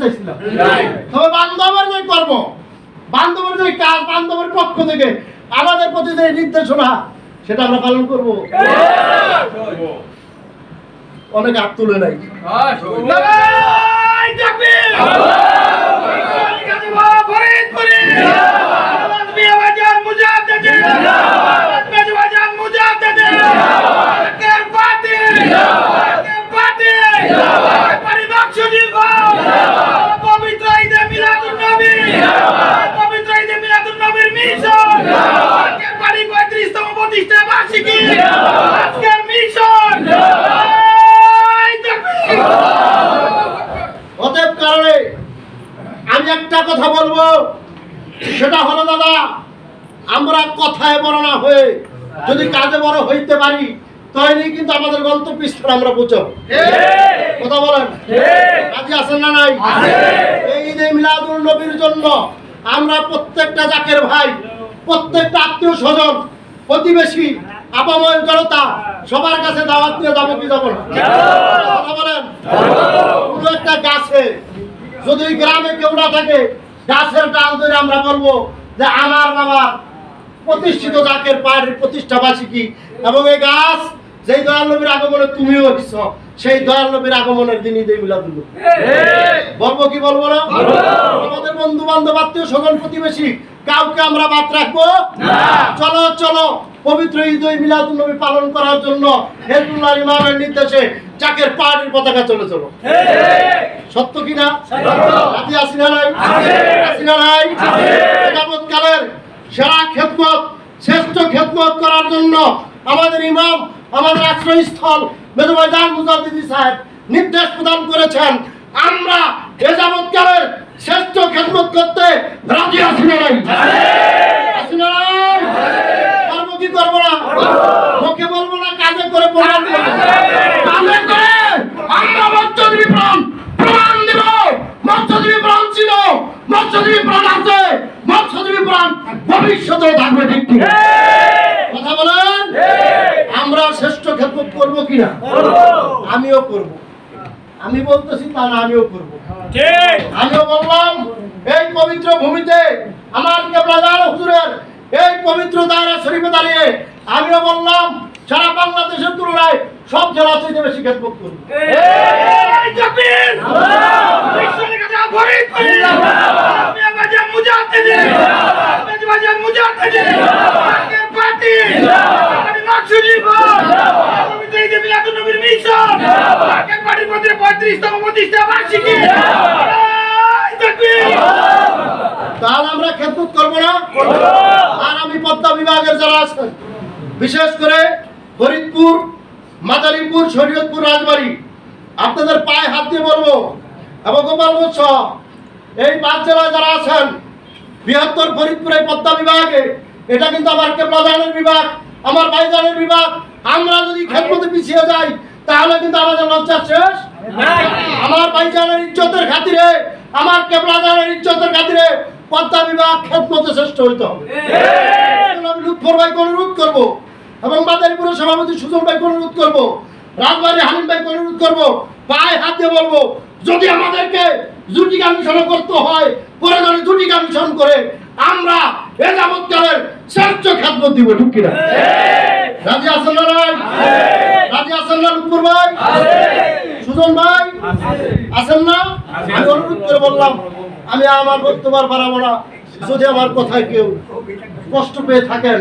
চাইছিলাম। তবে বান্ধবের যে কর্ম বান্ধবের যে কাজ বান্ধবের পক্ষ থেকে আমাদের প্রতি যে নির্দেশনা সেটা আমরা পালন করব। অনেক হাত তুলে নাই। অতএব কারণে আমি একটা কথা বলব, সেটা হলো দাদা, আমরা কথায় বড় হয়ে যদি কাজে বড় হইতে পারি তাহলে কিন্তু আমাদের গন্তব্যস্থলে আমরা পৌঁছাবো। কথা বলেন? না নাই? এই ঈদে নবীর জন্য আমরা প্রত্যেকটা জাকের ভাই, প্রত্যেকটা আত্মীয় স্বজন, প্রতিবেশী আপাময় জনতা, সবার কাছে দাওয়াত দিয়ে যাব কি যাব কোনো একটা গাছে, যদি গ্রামে কেউ না থাকে, গাছের ডাল ধরে আমরা বলব যে আমার বাবা প্রতিষ্ঠিত জাকের পায়ের প্রতিষ্ঠাবাসী কি এবং এই গাছ যেই দয়াল আগমনে তুমিও হইছ সেই দয়াল আগমনের দিনই দেই মিলাদুল নবী। বলব কি বলব না? আমাদের বন্ধু বান্ধব আত্মীয় স্বজন প্রতিবেশী, কাউকে আমরা বাদ রাখব? চলো চলো। পবিত্র ঈদ মিলাদুল নবী পালন করার জন্য হেজবুল্লাহ ইমামের নির্দেশে জাকের পাহাড়ের পতাকা চলে চলো। সত্য কি না? রাজি আছি নাই? আছি। না নাই? যাবৎকালের সেরা খেদমত শ্রেষ্ঠ খেদমত করার জন্য আমাদের ইমাম আমাদের আশ্রয়স্থল মেদবাজান মুজাদ্দিদি সাহেব নির্দেশ প্রদান করেছেন আমরা এ যাবৎকালের শ্রেষ্ঠ খেদমত করতে রাজি আছি মৎস্যজীবী প্রাণ আছে মৎস্যজীবী প্রাণ ভবিষ্যতেও থাকবে ঠিক কি না? কথা বলেন? আমরা শ্রেষ্ঠ খেদমত করব কিনা? আমিও করব। আমি বলতেছি তা না আমিও করব। আমিও বললাম এই পবিত্র ভূমিতে আমার কেবলাদার হুজুরের এই পবিত্র দায়রা শরীফে দাঁড়িয়ে আমিও বললাম সারা বাংলাদেশের তুলনায় সব জেলা চাইতে বেশি খেদমত করব এই তাকবীর! বিশ্বের কাছে ফরিদপুরে! মেজবাজার মুজাদ্দেদে! মেজবাজার মুজাদ্দেদে! একের পার্টি! একেবারে বাক্সজীব ভাই! পবিত্র ঈদে মিলাদুন্নবীর মিশন! একের পার্টির মধ্যে 35তম প্রতিষ্ঠা বার্ষিকী! লড়াই তাকবীর! তাহলে আমরা খেদমত করব না আর আমি বিভাগের যারা আছেন, বিশেষ করে ফরিদপুর, মাদারীপুর, শরীয়তপুর, রাজবাড়ী, আপনাদের পায়ে হাত দিয়ে বলব, এবং গোপালগঞ্জ এই পাঁচ জেলায় যারা আছেন বৃহত্তর ফরিদপুর পদ্মা বিভাগে, এটা কিন্তু আমার কেবলাদানের বিভাগ, আমার ভাইজানের বিভাগ। আমরা যদি খেদমতে পিছিয়ে যাই, তাহলে কিন্তু আমাদের লজ্জা শেষ। আমার ভাইজানের ইজ্জতের খাতিরে, আমার ইজ্জতের খাতিরে পদ্মা বিভাগ খেদমতে শ্রেষ্ঠ হইতে আমি লুৎফর ভাইকে অনুরোধ করব, এবং মাদারীপুরের সভাপতি সুজন ভাইকে অনুরোধ করব রাজবাড়ি হালিম ভাইকে অনুরোধ করব, পায়ে হাত দিয়ে বলব, যদি আমাদেরকে জুটি কমিশন করতে হয় পরে দুটি জুটি কমিশন করে আমরা এ যাবৎকালের শ্রেষ্ঠ খাদ্য দিব ঠিক কিনা? রাজি আসল রাজি আসল লুৎফর ভাই? সুজন ভাই? আসেন না? আমি অনুরোধ করে বললাম আমি আমার বক্তব্য বাড়াবো না। যদি আমার কথায় কেউ কষ্ট পেয়ে থাকেন